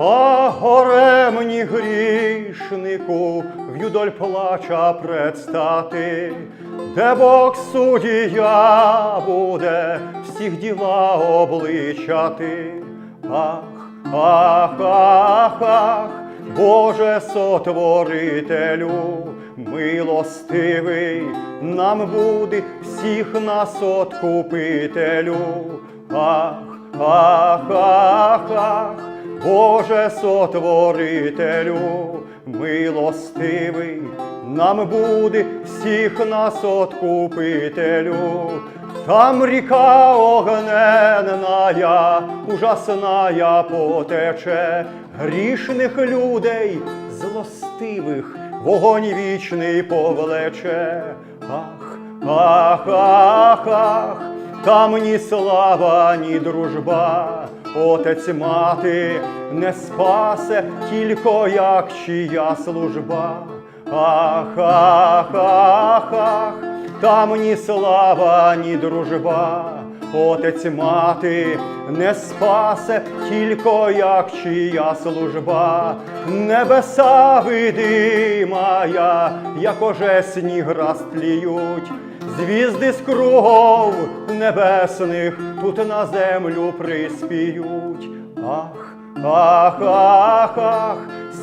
А горе мені грішнику, в'юдоль плача предстати, де Бог судія буде всіх діла обличати. Ах, ах, ах, ах, Боже сотворителю, милостивий, нам буде всіх нас откупителю. Ах, ах, ах, ах, Боже сотворителю, милостивий, нам буде всіх нас откупителю. Там ріка огненная, ужасная потече, грішних людей, злостивих, вогонь вічний повлече. Ах, ах, ах, ах, там ні слава, ні дружба, отець мати не спасе, тільки як чия служба. Ах, ах, ах, ах, там ні слава, ні дружба, отець мати не спасе, тільки як чия служба, небеса видимая, як уже сніг розтліють, звізди з кругов небесних тут на землю приспіють. Ах, ах, ах, ах,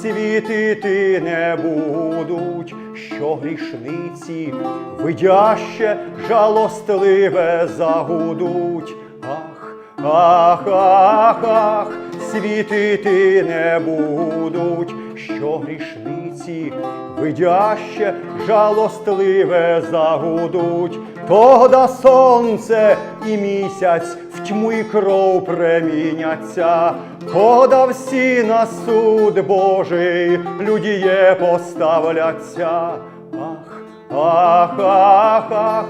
світити не будуть, що грішниці видяще, жалостливе загудуть. Ах, ах, ах, ах, світити не будуть, що грішниці видяще, жалостливе загудуть. Тогда сонце і місяць тьму і кров преміняться, Кода всі на суд Божий людіє поставляться. Ах, ах, ах, ах,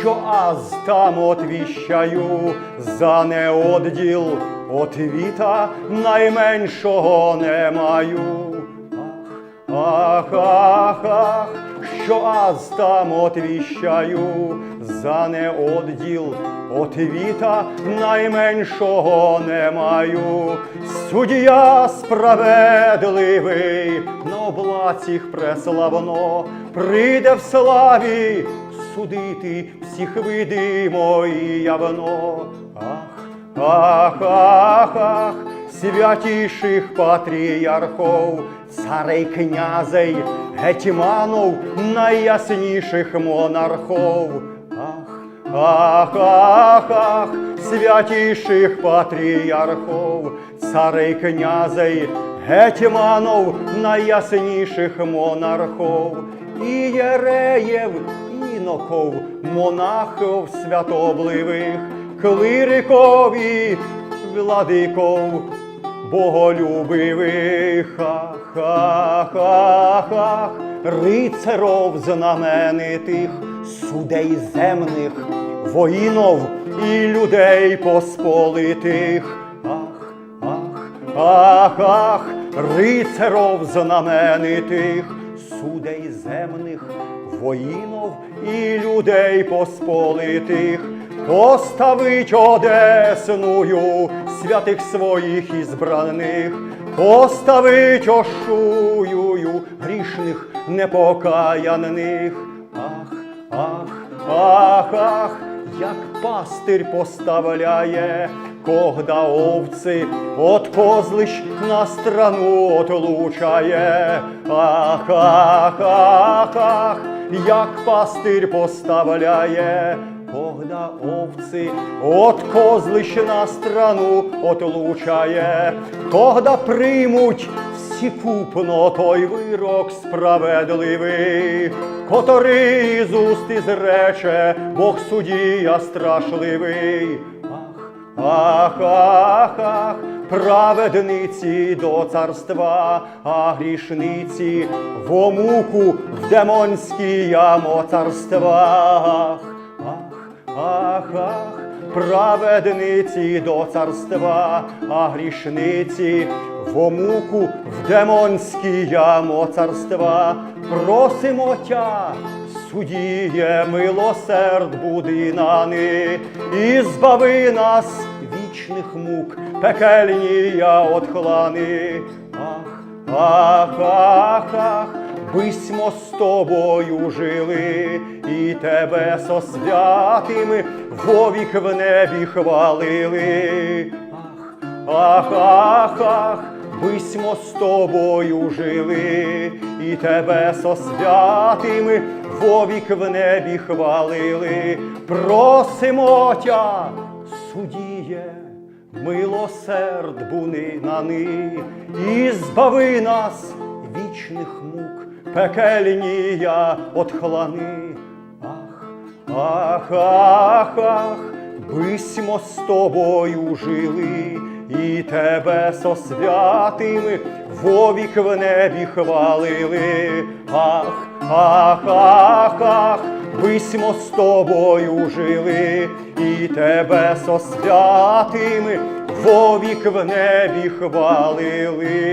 що аз там отвіщаю за неодділ отвіта найменшого не маю. Ах, ах, ах, що аз там отвіщаю за неодділ отвіта найменшого не маю. Суддя справедливий на облаціх преславно прийде в славі судити всіх видимо і явно. Ах, ах, ах, святіших патріархов, царей князей, гетьманов, найясніших монархов. Ах, ах, ах, ах, святіших патріархов, царей князей, гетьманов, найясніших монархов, і єреєв, іноков, монахов святобливих, клирикові, владиков, боголюбивих, ах, ах, ах, ах, рицаров знаменитих, судей земних, воїнов і людей посполитих. Ах, ах, ах, ах, рицаров знаменитих, судей земних, воїнов і людей посполитих, поставить одесную святих своїх ізбраних, поставить ошуюю грішних непокаянних. Ах, ах, ах, ах, як пастир поставляє, когда овці от козлищ на страну отлучає. Ах, ах, ах, ах, як пастир поставляє, когда овці от козлищ на страну отлучає, когда примуть всі купно той вирок справедливий, котрий з уст ізрече Бог судія страшливий. Ах, ах, ах, праведниці до царства, а грішниці в омуку в демонській ямо царствах. Ах, ах, ах, праведниці до царства, а грішниці в омуку в демонській ямо царства. Просимо тя, судіє милосерд буди на них, і збави нас вічних мук пекельні я отхлани. Ах, ах, ах, ах, бисьмо з тобою жили, і тебе со святими вовік в небі хвалили. Ах, ах, ах, ах, бисьмо з тобою жили, і тебе со святими вовік в небі хвалили. Просимо тя, судіє, милосерд буни нани, і збави нас вічних мук, пекельні я отхлани. Ах, ах, ах, ах, бисьмо з тобою жили, і тебе со святими вовік в небі хвалили. Ах, ах, ах, ах, бисьмо з тобою жили, і тебе со святими вовік в небі хвалили.